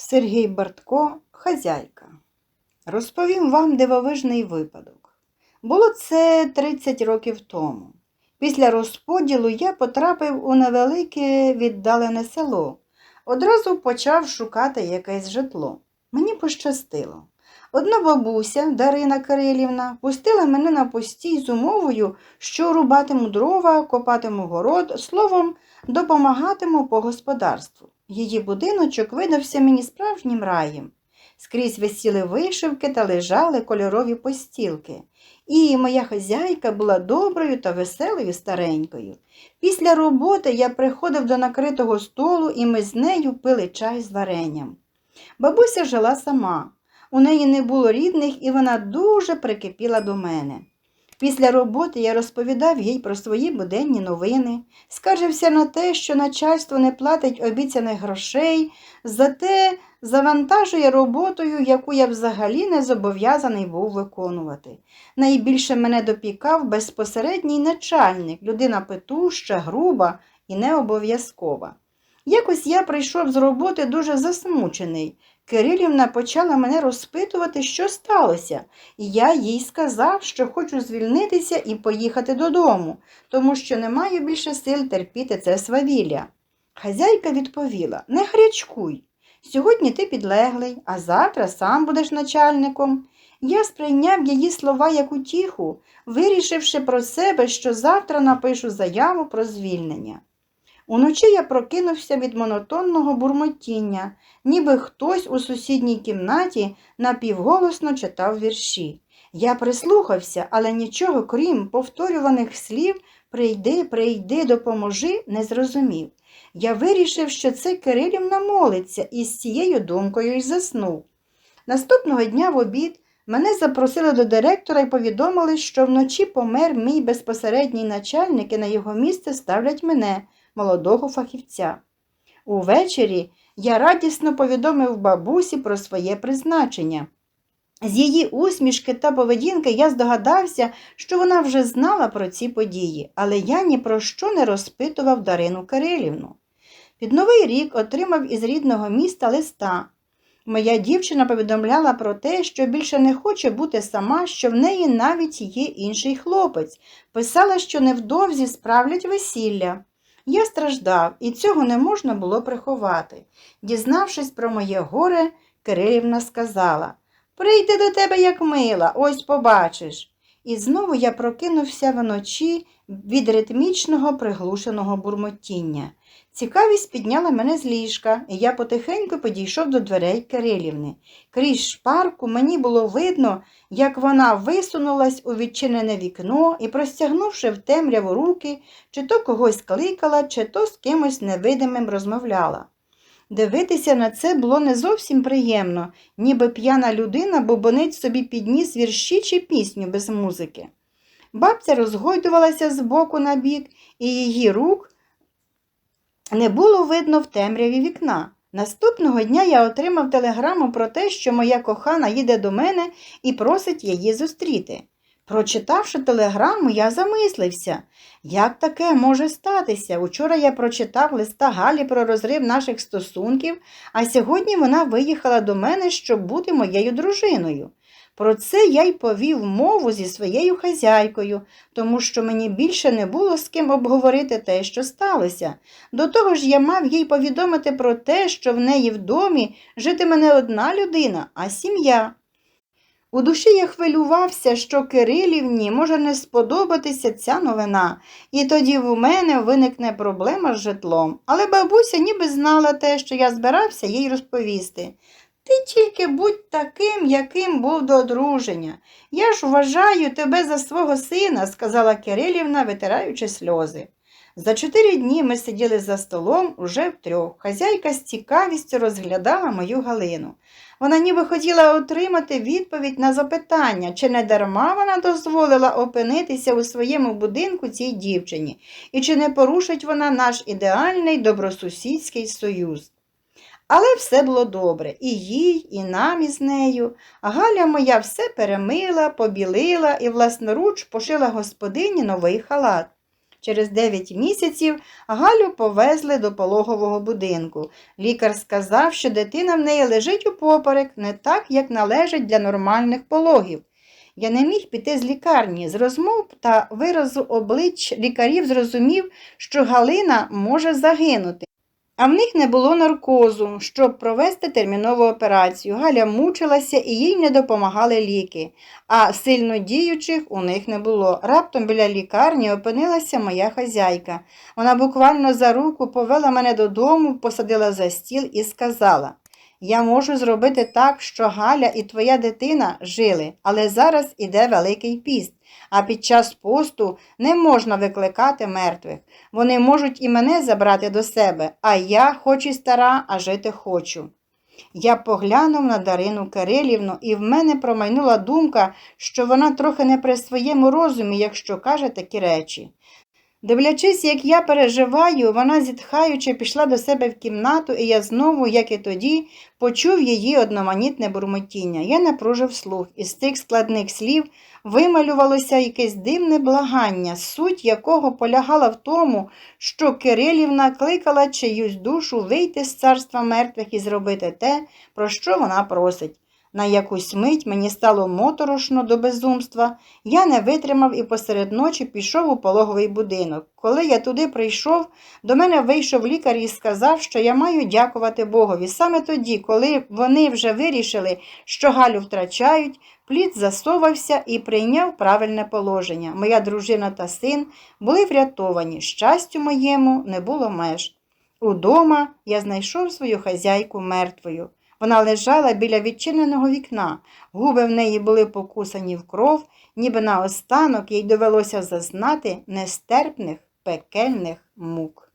Сергій Бартко, хазяйка. Розповім вам дивовижний випадок. Було це 30 років тому. Після розподілу я потрапив у невелике віддалене село. Одразу почав шукати якесь житло. Мені пощастило. Одна бабуся, Дарина Кирилівна, пустила мене на постій з умовою, що рубатиму дрова, копатиму город, словом, допомагатиму по господарству. Її будиночок видався мені справжнім раєм. Скрізь висіли вишивки та лежали кольорові постілки. І моя хазяйка була доброю та веселою старенькою. Після роботи я приходив до накритого столу, і ми з нею пили чай з варенням. Бабуся жила сама. У неї не було рідних, і вона дуже прикипіла до мене. Після роботи я розповідав їй про свої буденні новини, скаржився на те, що начальство не платить обіцяних грошей, зате завантажує роботою, яку я взагалі не зобов'язаний був виконувати. Найбільше мене допікав безпосередній начальник, людина петуща, груба і необов'язкова. Якось я прийшов з роботи дуже засмучений. Кирилівна почала мене розпитувати, що сталося, і я їй сказав, що хочу звільнитися і поїхати додому, тому що не маю більше сил терпіти це свавілля. Хазяйка відповіла не хрячкуй. Сьогодні ти підлеглий, а завтра сам будеш начальником. Я сприйняв її слова як утіху, вирішивши про себе, що завтра напишу заяву про звільнення. Уночі я прокинувся від монотонного бурмотіння, ніби хтось у сусідній кімнаті напівголосно читав вірші. Я прислухався, але нічого, крім повторюваних слів прийди, прийди, допоможи, не зрозумів. Я вирішив, що це Кирилівна молиться, і з цією думкою й заснув. Наступного дня в обід мене запросили до директора і повідомили, що вночі помер мій безпосередній начальник і на його місце ставлять мене, молодого фахівця. Увечері я радісно повідомив бабусі про своє призначення. З її усмішки та поведінки я здогадався, що вона вже знала про ці події, але я ні про що не розпитував Дарину Кирилівну. Під Новий рік отримав із рідного міста листа. Моя дівчина повідомляла про те, що більше не хоче бути сама, що в неї навіть є інший хлопець. Писала, що невдовзі справлять весілля. Я страждав, і цього не можна було приховати. Дізнавшись про моє горе, Кирилівна сказала Прийди до тебе, як мила, ось побачиш. І знову я прокинувся вночі від ритмічного приглушеного бурмотіння. Цікавість підняла мене з ліжка, і я потихеньку підійшов до дверей Кирилівни. Крізь шпарку мені було видно, як вона висунулась у відчинене вікно і, простягнувши в темряву руки, чи то когось кликала, чи то з кимось невидимим розмовляла. Дивитися на це було не зовсім приємно, ніби п'яна людина бубонить собі підніс вірші чи пісню без музики. Бабця розгойдувалася з боку на бік, і її рук не було видно в темряві вікна. Наступного дня я отримав телеграму про те, що моя кохана їде до мене і просить її зустріти. Прочитавши телеграму, я замислився, як таке може статися. Учора я прочитав листа Галі про розрив наших стосунків, а сьогодні вона виїхала до мене, щоб бути моєю дружиною. Про це я й повів мову зі своєю хазяйкою, тому що мені більше не було з ким обговорити те, що сталося. До того ж я мав їй повідомити про те, що в неї в домі житиме не одна людина, а сім'я. У душі я хвилювався, що Кирилівні може не сподобатися ця новина, і тоді в мене виникне проблема з житлом. Але бабуся ніби знала те, що я збирався їй розповісти. Ти тільки будь таким, яким був до одруження. Я ж вважаю тебе за свого сина, сказала Кирилівна, витираючи сльози. За чотири дні ми сиділи за столом уже втрьох. Хазяйка з цікавістю розглядала мою Галину. Вона ніби хотіла отримати відповідь на запитання, чи не дарма вона дозволила опинитися у своєму будинку цій дівчині, і чи не порушить вона наш ідеальний добросусідський союз. Але все було добре і їй, і нам із нею. Галя моя все перемила, побілила і власноруч пошила господині новий халат. Через 9 місяців Галю повезли до пологового будинку. Лікар сказав, що дитина в неї лежить упоперек, не так, як належить для нормальних пологів. Я не міг піти з лікарні. З розмов та виразу облич лікарів зрозумів, що Галина може загинути. А в них не було наркозу, щоб провести термінову операцію. Галя мучилася і їй не допомагали ліки, а сильно діючих у них не було. Раптом біля лікарні опинилася моя хазяйка. Вона буквально за руку повела мене додому, посадила за стіл і сказала: Я можу зробити так, що Галя і твоя дитина жили, але зараз іде Великий піст, а під час посту не можна викликати мертвих. Вони можуть і мене забрати до себе, а я, хоч і стара, а жити хочу. Я поглянув на Дарину Кирилівну, і в мене промайнула думка, що вона трохи не при своєму розумі, якщо каже такі речі. Дивлячись, як я переживаю, вона, зітхаючи, пішла до себе в кімнату, і я знову, як і тоді, почув її одноманітне бурмотіння. Я напружив слух, і з тих складних слів вималювалося якесь дивне благання, суть якого полягала в тому, що Кирилівна кликала чиюсь душу вийти з царства мертвих і зробити те, про що вона просить. На якусь мить мені стало моторошно до безумства. Я не витримав і посеред ночі пішов у пологовий будинок. Коли я туди прийшов, до мене вийшов лікар і сказав, що я маю дякувати Богові. Саме тоді, коли вони вже вирішили, що Галю втрачають, плід засовався і прийняв правильне положення. Моя дружина та син були врятовані. Щастю моєму не було меж. Удома я знайшов свою хазяйку мертвою. Вона лежала біля відчиненого вікна, губи в неї були покусані в кров, ніби наостанок їй довелося зазнати нестерпних пекельних мук.